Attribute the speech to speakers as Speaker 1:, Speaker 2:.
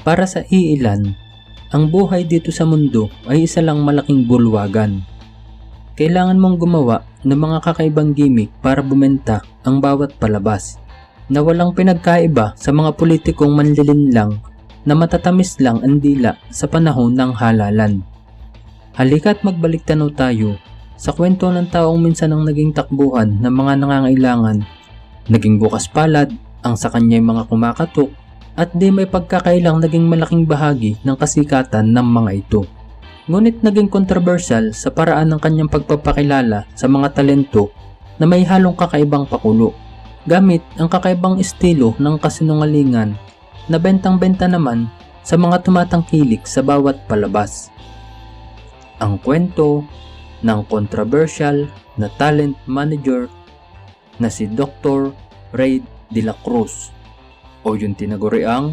Speaker 1: Para sa iilan, ang buhay dito sa mundo ay isa lang malaking bulwagan. Kailangan mong gumawa ng mga kakaibang gimmick para bumenta ang bawat palabas na walang pinagkaiba sa mga politikong manlilin lang na matatamis lang ang dila sa panahon ng halalan. Halika't magbalik tanaw tayo sa kwento ng taong minsan ang naging takbuhan ng mga nangangailangan, naging bukas palad ang sa kanya'y mga kumakatok at di may pagkakailang naging malaking bahagi ng kasikatan ng mga ito. Ngunit naging controversial sa paraan ng kanyang pagpapakilala sa mga talento na may halong kakaibang pakulo gamit ang kakaibang estilo ng kasinungalingan na bentang-benta naman sa mga tumatangkilik sa bawat palabas. Ang kwento ng controversial na talent manager na si Dr. Ray De La Cruz o yung tinaguriang